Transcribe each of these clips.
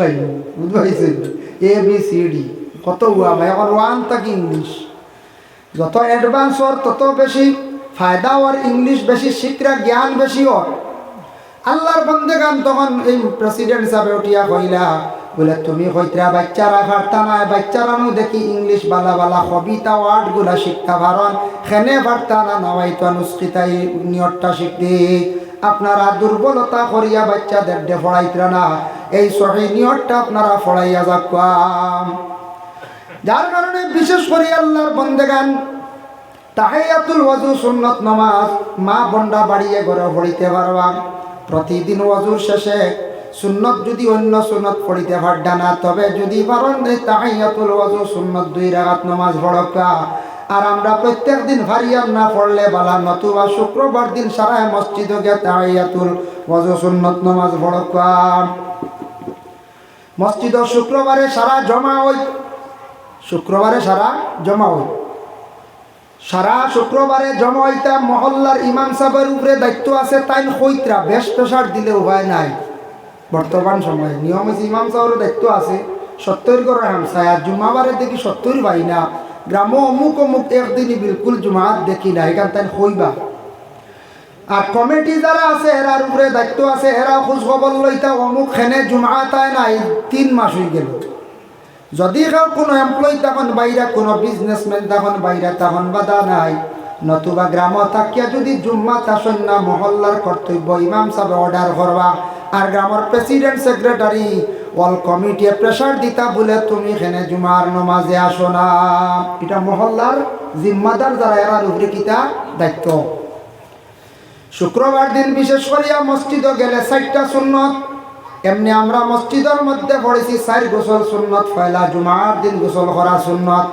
পাইব, বুঝতে A B C D কত হুয়া ভাই এখন ওয়ান তাকি ইংলিশ যত অ্যাডভান্স হর তত বেশি ফায়দা হওয়ার ইংলিশ বেশি শিখরা জ্ঞান বেশি হর আল্লাহর বন্দে গান তখন এই প্রেসিডেন্ট হিসাবে উঠিয়া কইলা বলে, তুমি কইতরা, বাচ্চারা ভারতা নাই, বাচ্চারা নু দেখি ইংলিশ বালা বালা কবিতা ওয়ার্ডগুলা শিক্ষা ভারণ খেনে ভারতা না, নওয়াই তো নুস্কিতাই নিয়তটা শিখতে। আপনারা দুর্বলতা করিয়া বাচ্চাদের ডে পড়াইতরা না। এই সহি নিয়তটা আপনারা পড়াইয়া যাক যার কারণে বিশেষ করে আল্লাহর বন্দেগান তাহাইয়াতুল ওয়াজু, সুন্নত নামাজ মা বন্ডা বাড়িয়ে ঘরে পড়িতে পারবা। প্রতিদিন ওয়াজুর শেষে সুন্নত যদি অন্য সুন্নত পড়িতে পারডা না, তবে যদি পারেন তাহাইয়াতুল ওয়াজু, সুন্নত দুই রাগাত নামাজ পড়কা আর আমরা প্রত্যেক দিন ভারিয়ান না পড়লে বালা, নতুবা শুক্রবার দিন সারা মসজিদে গিয়ে তাহাইয়াতুল ওয়াজু, সুন্নত নামাজ পড়কা মসজিদ শুক্রবারে সারা জমা ওই শুক্রবারে সারা জমা হই সারা শুক্রবারে জমা হইতা মহল্লার ইমাম সাহেবের উপরে দায়িত্ব আছে তাই হইতরা বেশ পেশার দিলে উপায় নাই। বর্তমান সময়ে নিয়ম হয়েছে ইমাম সাহেবের দায়িত্ব আছে, সত্তর করে হামসায় জুমাবারে দেখি সত্তর পাই না। গ্রাম অমুক অমুক একদিনই বিলকুল জুমাত দেখি না, এখান তাই হইবা আর কমিটি যারা আছে, এরার উপরে দায়িত্ব আছে এরা খোঁজ খবর লইতা অমুক খেনে জুমাতায় নাই, তিন মাস হয়ে গেল। যদি কোনো এমপ্লয়ি তখন বাইরে, কোনো বিজনেসম্যান তখন বাইরে, তখন বাধা নাই। নতুবা গ্রাম থাকিয়া যদি জুম্মা আসন না, মহল্লার কর্তব্য, ইমাম সাহেব অর্ডার করবা। আর গ্রামের president secretary all committee pressure দিতা বলে, তুমি এখানে জুমার নমাজে আসো না। এটা মহল্লার জিম্মাদার যারা, এরার উপরে কিতা দায়িত্ব? শুক্রবার দিন বিশেষ করিয়া মসজিদে গেলে চারটা সুন্নত। এমনি আমরা মসজিদের মধ্যে পড়েছি চার গোসল সুন্নত ফয়লা জুমার দিন গোসল করা সুন্নত।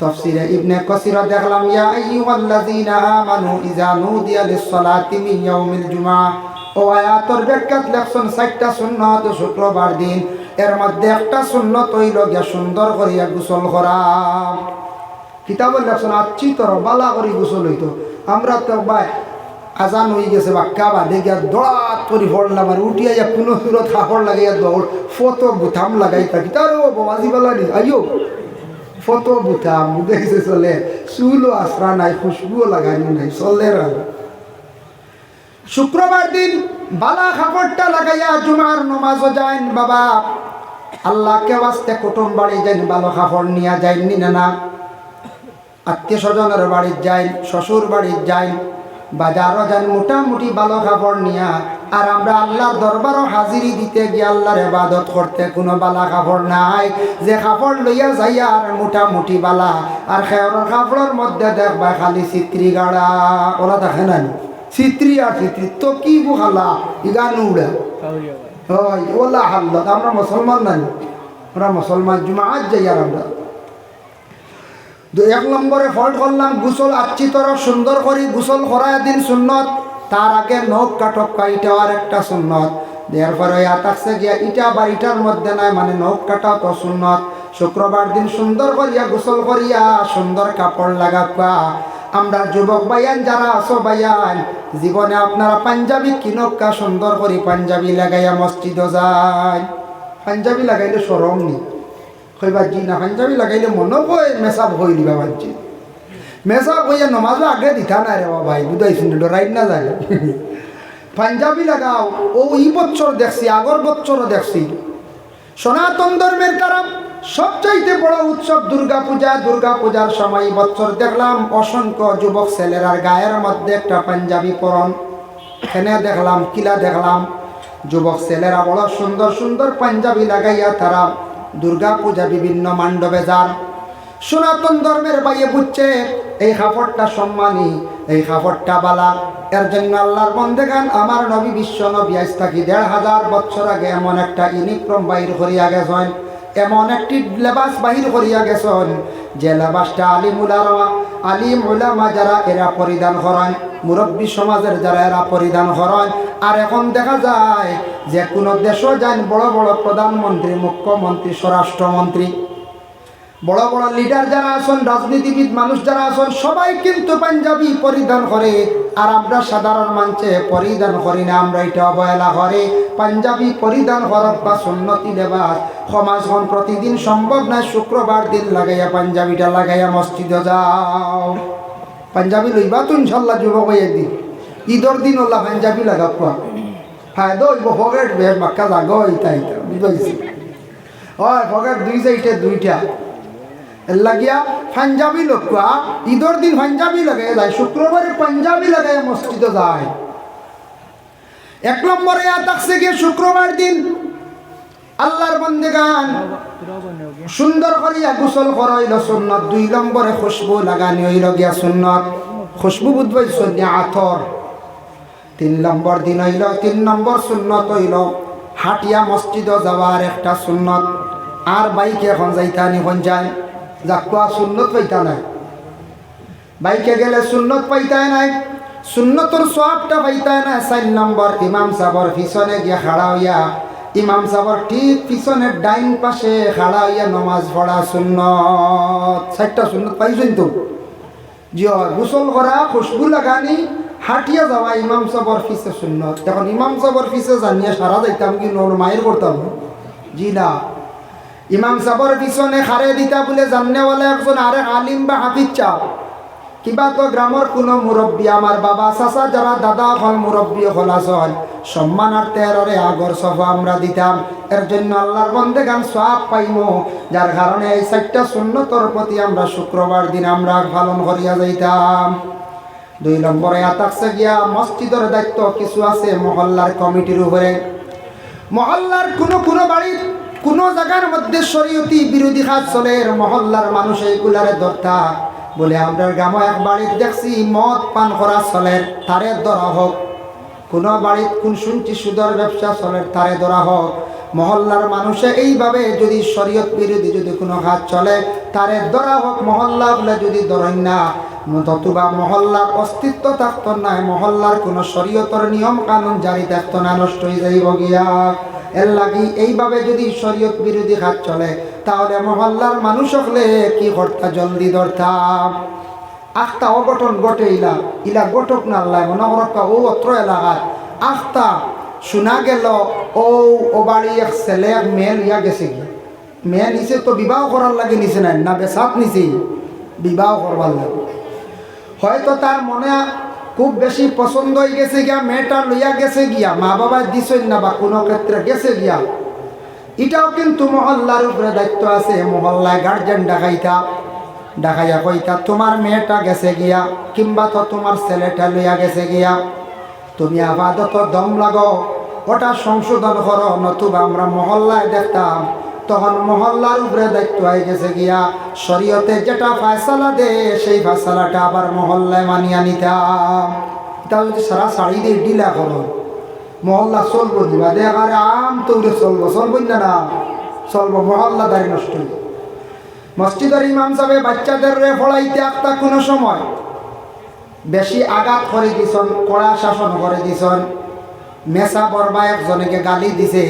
তফসিরে ইবনে কসিরা দেখলাম, ইয়া আইয়ুহাল্লাযীনা আমানু ইযা নুদিয়া লিস-সালাতি মিন ইয়াউমিল জুমআ ও আয়াতর ব্যাখ্যাত লেখছেন, চারটা সুন্নত শুক্রবার দিন। এর মধ্যে একটা সুন্নত হইল গিয়া সুন্দর করিয়া গোসল করা। কিতাবের লেখছেন আচ্ছি তোর বালা করি গোসল হইতো। আমরা তো ভাই আজান হয়ে গেছে, বাক্কা বাঁধে গিয়া দৌড়াত করে পড়লাম আর উঠিয়া যা কোনো সুরত হাফড় লাগাইয়া দৌড়। ফত বুথাম লাগাই থাকি। তার ও বাবাজি বেলা নি আইও ফত বুথাম বুঝাইছে চলে। চুলও আশ্রা নাই, খুশবুও লাগানি নাই, চলে রা। শুক্রবার দিন বালা খাপড়টা লাগাইয়া জুমার নমাজও যাইন বাবা। আল্লাহকে বাঁচতে কুটুম বাড়ি যাইন ভালো খাপড় নিয়া যাইনি নি না আত্মীয় স্বজনের বাড়ির যাইন, শ্বশুর বাড়ির যাইন। বাজারও যান মোটামুটি ভালো খাবার নিয়া আর আমরা আল্লাহর দরবারও হাজিরি দিতে গিয়ে আল্লাহর এবাদত করতে কোনো বালা কাপড় নাই। যে কাপড় লইয়া যাইয়া আর মোটামুটি বালা আর খেয়রের কাপড়ের মধ্যে দেখবা খালি চিত্রি গাড়া। ওরা দেখে না চিত্রি আর চিত্রি তো কি বুখালা? ইগা নুড়া। হয় ওলা হাল্লত আমরা মুসলমান নাই। আমরা মুসলমান জুমা আজ যাই আর আমরা। এক নম্বরে ফল্ট করলাম, গুসল আচ্ছি তর সুন্দর করি, গুসল করায় দিন সুন্নত। তার আগে নখ কাটক ইটা আর একটা সুন্নত। দেওয়ার পরে আতাকছে গিয়া ইটা বা ইটার মধ্যে নাই মানে নখ কাটা তো সুন্নত। শুক্রবার দিন সুন্দর করিয়া, গোসল করিয়া, সুন্দর কাপড় লাগাবা আমরা যুবক বাইয়ান যারা আছো বাইয়ান জীবনে আপনারা পাঞ্জাবি কিনকা সুন্দর করি, পাঞ্জাবি লাগাইয়া মসজিদও যায়। পাঞ্জাবি লাগাইলে সরম নেই। জি না পাঞ্জাবি লাগাইলে মনে কয় মেসাব হই দিবা ভাবছি মেসাব হইয়া নমাজও আগে দিতা না রে ভাই বুঝাইছেন ডরাই না যায়। পাঞ্জাবি লাগাও, ও ই বছর দেখছি, আগর বছরও দেখছি। সনাতন ধর্মের কারণ, সবচাইতে বড় উৎসব দুর্গা পূজা দুর্গা পূজার সময় বছর দেখলাম, অসংখ্য যুবক ছেলেরার গায়ের মধ্যে একটা পাঞ্জাবি পরন। এখানে দেখলাম, কিলা দেখলাম, যুবক ছেলেরা বড় সুন্দর সুন্দর পাঞ্জাবি লাগাইয়া তারা দুর্গা পূজা বিভিন্ন মান্ডবে যান। সনাতন ধর্মের বাইয়ে বুঝছে, এই কাপড়টা সম্মানী, এই কাপড়টা বালা। এর জন্য আল্লাহর বন্দেগান আমার নবী বিশ্ব নবী আজ থাকি দেড় হাজার বছর আগে এমন একটা ইউনিফর্ম বাহির করিয়া গেছেন। এমন একটি লেবাস বাহির করিয়া গেছেন, যে লেবাসটা আলিম উলামা আলিম উলামা যারা এরা পরিধান করেন। মুরব্বী সমাজের যারা এরা পরিধান করেন আর এখন দেখা যায় যে কোনো দেশও যান বড় বড় প্রধানমন্ত্রী, মুখ্যমন্ত্রী, স্বরাষ্ট্রমন্ত্রী। বড় বড় লিডার যারা আছেন, রাজনীতিবিদ মানুষ যারা আছেন, সবাই কিন্তু পাঞ্জাবি পরিধান করে, আর আমরা সাধারণ মানুষে পরিধান করি না, আমরা এটা অবহেলা করে। পাঞ্জাবি পরিধান করক বা সুন্নতি লেবাস সমাজখন প্রতিদিন সম্ভব নয়, শুক্রবার দিন লাগাইয়া পাঞ্জাবিটা লাগাইয়া মসজিদে যাও। পাঞ্জাবি লইবা তো ইনশাল্লাহ যুবক দিন ঈদর দিন ওলা পাঞ্জাবি লাগা পোৱা ফায়দা হইব ফকেট বেশ বাক্কা জাগ, ইতা ইতা বুঝাইছি হয় ফকেট দুই সাইডে দুইটা। এর লাগিয়া পাঞ্জাবি লোকা ঈদর দিন পাঞ্জাবি লাগাই যায় শুক্রবারে পাঞ্জাবি লাগাই মসজিদে যায়। এক নম্বরে থাকছে গিয়ে শুক্রবার দিন আল্লাহর বন্দেগান। সুন্দর করিয়া গোসল করাইল সুন্নত। দুই নম্বরে খুশবু লাগানি হইল গিয়া সুন্নত। খুশবু বুধবাই সন্ধ্যা আথর। তিন নম্বর দিন হইল, তিন নম্বর সুন্নত হইল। হাটিয়া মসজিদ যাওয়ার একটা সুন্নত। আর বাইকে এখন যাইতা নিখন যায়। যাকুয়া সুন্নত পাইতা নাই। বাইকে গেলে সুন্নত পাইতাই নাই। সুন্নতর সবটা পাইতাই নাই। চার নম্বর ইমাম সাবর পিছনে গিয়া খাড়া হইয়া ইমাম সাবর ঠিক পিছনের ডাইন পাশে খাড়া হইয়া নমাজ পড়া সুন্নত। চারটা সুন্নত পাইছেন তো? জিও গোসল করা, খুশবু লাগানি, হাটিয়া যাওয়া ইমাম সাবর ফিসে সুন্নত। এখন ইমাম সাবর ফিসে জানিয়ে সারা যাইতাম কি নোর মায়ের করতাম? জি না। ইমাম সাবর পিছনে খারে দিতা বলে জাননেওয়ালা একজন আরে আলিম বা হাফিজ চাও। কিবা তো গ্রামের কোনো মুরব্বী আমার বাবা চাচা যারা দাদা হল মুরব্বী হল আসল সম্মানার্থে এররে আগর সভা আমরা দিতাম। এর জন্য আল্লাহর বন্দে গান সব পাইমো। যার কারণে এই চারটা সুন্নতর প্রতি আমরা শুক্রবার দিন আমরা পালন করিয়া যাইতাম। দুই নম্বরে আতাকছে গিয়া মসজিদের দায়িত্ব কিছু আছে মহল্লার কমিটির উপরে মহল্লার কোনো কোনো বাড়ির কোনো জায়গার মধ্যে শরীয়তি বিরোধী কাজ চলে। মহল্লার মানুষ এইগুলারে ধরতা। বলে আমরা গ্রামে এক বাড়ির দেখছি, মদ পান করা চলের তারে ধরা হোক। কোনো বাড়িত কোন শুনছি সুদর ব্যবসা চলের তারে ধরা হোক। মহল্লার মানুষে এইভাবে যদি শরীয়ত বিরোধী যদি কোনো হাত চলে, তারে ধরা হোক। মহল্লা বলে যদি ধরেন না নতুবা মহল্লার অস্তিত্ব থাকতো না, মহল্লার কোনো শরীয়তর নিয়ম কানুন জারি থাকতো না, নষ্ট হয়ে যাইব গিয়া। এর লাগি এইভাবে যদি শরীয়ত বিরোধী হাত চলে, তাহলে মহল্লার মানুষ হলে কি করতা জলদি ধরতাম আখতা অঘটন ঘটে ইলা ইলা ঘটক না আল্লাহ মনে ও অত্র এলাকার আখতা শোনা গেল, ও ও বাড়ি এক ছেলে, এক মেয়ে লিয়া গেছে কি মেয়ে নিচে তো বিবাহ করার লাগে নিচে নাই, না বেসাত নিচে বিবাহ করবার লাগে। হয়তো তার মনে খুব বেশি পছন্দ হয়ে গেছে গিয়া, মেয়েটা লইয়া গেছে গিয়া, মা বাবা দিছই না বা কোনো ক্ষেত্রে গেছে গিয়া। এটাও কিন্তু মহল্লার উপরে দায়িত্ব আছে, মহল্লায় গার্জেন ডাকাইতা, ডাকাইয়া কইতা, তোমার মেয়েটা গেছে গিয়া, কিংবা তো তোমার ছেলেটা লইয়া গেছে গিয়া, তুমি আপাতত দম লাগো, ওটা সংশোধন করো, নতুবা আমরা মহল্লায় দেখতাম তখন মহল্লার উপরে দায়িত্ব হয়ে গেছে গিয়া শরীয়তে যেটা ফায়সালা দে, সেই ফায়সালাটা আবার মহল্লায় মানিয়া নিতাম। এটা যদি সারা শাড়ি দিয়ে ডিলা করো, মহল্লা চলবো দিবা দেখ আরে আম তৌরে চলবো চলবো না না। চলবো, মহল্লা দাঁড়িয়ে নষ্ট মসজিদের ইমাম সাহেব বাচ্চাদের রে ফলাইতে একটা কোনো সময় বেশি আঘাত করে দিছন, কড়া শাসন করে দিছন। মেসা বরবা একজনকে গালি দিছে।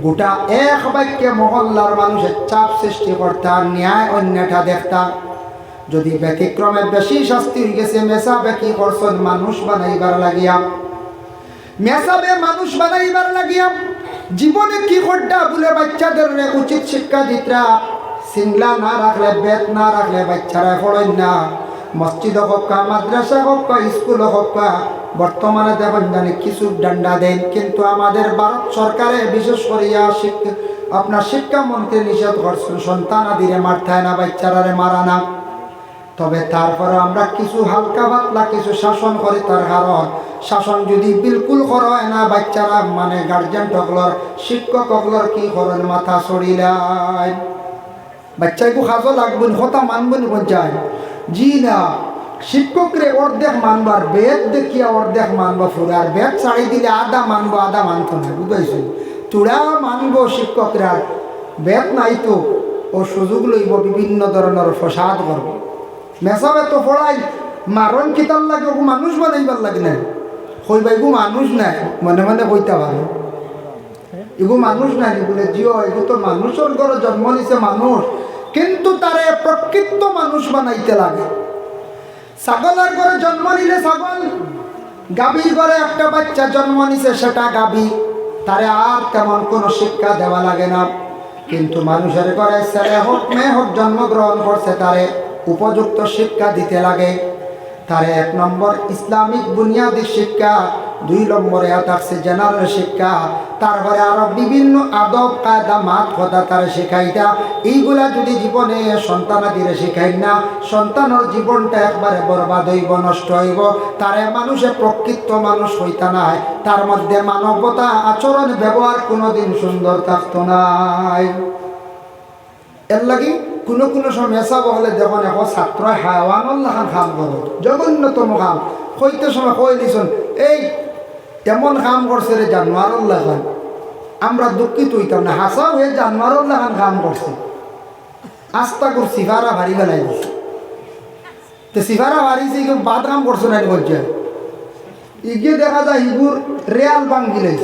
গোটা এক বাক্যে মহল্লার মানুষের চাপ সৃষ্টি করতাম ন্যায় অন্যটা দেখতাম যদি ব্যতিক্রমে বেশি শাস্তি হয়ে গেছে মেসা বেকি করছেন মানুষ বানাইবার লাগিয়া। মেসাবে মানুষ বানাইবার লাগিয়া। জীবনে কি করটা বলে বাচ্চাদের উচিত শিক্ষা দিতরা। সিংলা না রাখলে বেত না রাখলে বাচ্চারা পড়েন না। মসজিদ হোক মাদ্রাসা হোক স্কুল হোক বর্তমানে দেবেন জানি কিছু ডান্ডা দেন, কিন্তু আমাদের ভারত সরকারে বিশেষ করিয়া শিক্ষা, আপনার শিক্ষামন্ত্রী নিষেধ করছেন, সন্তান আদিরে মারথায় না, বাচ্চারারে মারা না। তবে তারপরে আমরা কিছু হালকা পাতলা কিছু শাসন করি, তার কারণ শাসন যদি বিলকুল হয় না, বাচ্চারা মানে গার্জেন টকলর শিক্ষক টকলর কি করেন মাথা সরিলাই বাচ্চাইকু সাজো লাগবেন হতা মানবেন পঞ্চায়েত জি না শিক্ষকরে অর্ধেক মানবার, বেদ দেখিয়া অর্ধেক মানবো ফুরে আর বেদ ছাড়ি দিলে আধা মানবো, আধা মানতো না, বুঝাইছো? তোরা মানবো শিক্ষকরা, বেদ নাই তো, ও সুযোগ লইব বিভিন্ন ধরনের ফসাদ করব। মেসাবে তো পড়াই, মারণ কিতার লাগে ও মানুষ বানাইবার লাগে না। কইবা, এগু মানুষ নাই, মনে মনে কইতে পারো। এগু মানুষ নাই বলে জিও, এগু তো মানুষের ঘরে জন্ম নিছে মানুষ। কিন্তু তারে প্রকৃত মানুষ বানাইতে লাগে। ছাগলের ঘরে জন্ম নিলে ছাগল, গাভীর ঘরে একটা বাচ্চা জন্ম নিছে সেটা গাভী। তারে আর তেমন কোনো শিক্ষা দেওয়া লাগে না। কিন্তু মানুষের ঘরে ছেলে হোক, মেয়ে হোক জন্মগ্রহণ করছে, তারে উপযুক্ত শিক্ষা দিতে লাগে। তারে এক নম্বর ইসলামিক বুনিয়াদী শিক্ষা দুই নম্বরে থাকছে জেনারেল শিক্ষা, তারপরে আরও বিভিন্ন আদব, কায়দা, মাত, কথা তারে শিখাইতা। এইগুলা যদি জীবনে সন্তানাদিরে শিখাই না, সন্তানের জীবনটা একবারে বরবাদ হইব, নষ্ট হইব। তারে মানুষে প্রকৃত মানুষ হইতা নাই। তার মধ্যে মানবতা আচরণ, ব্যবহার কোনোদিন সুন্দর থাকতো নাই। এর লাগি কোনো কোনো সময় এসব হলে দেখুন এখন ছাত্র হাওয়ান কাম করো জঘন্যতম কাম কইতে সময় কই দিছুন এই এমন কাম করছে রে জানোয়ারুল্লাহ খান। আমরা দুঃখিত হইতাম না। হাসা হয়ে জানোয়ারুল্লাহ খান কাম করছে। আস্তা কর সিফারা ভারি বেলাই দিছে। তো সিফারা ভারিছে কেউ বাদ কাম করছে না বলছে। ইগিয়ে দেখা যায় ইগুর রেয়াল বাঙ্গি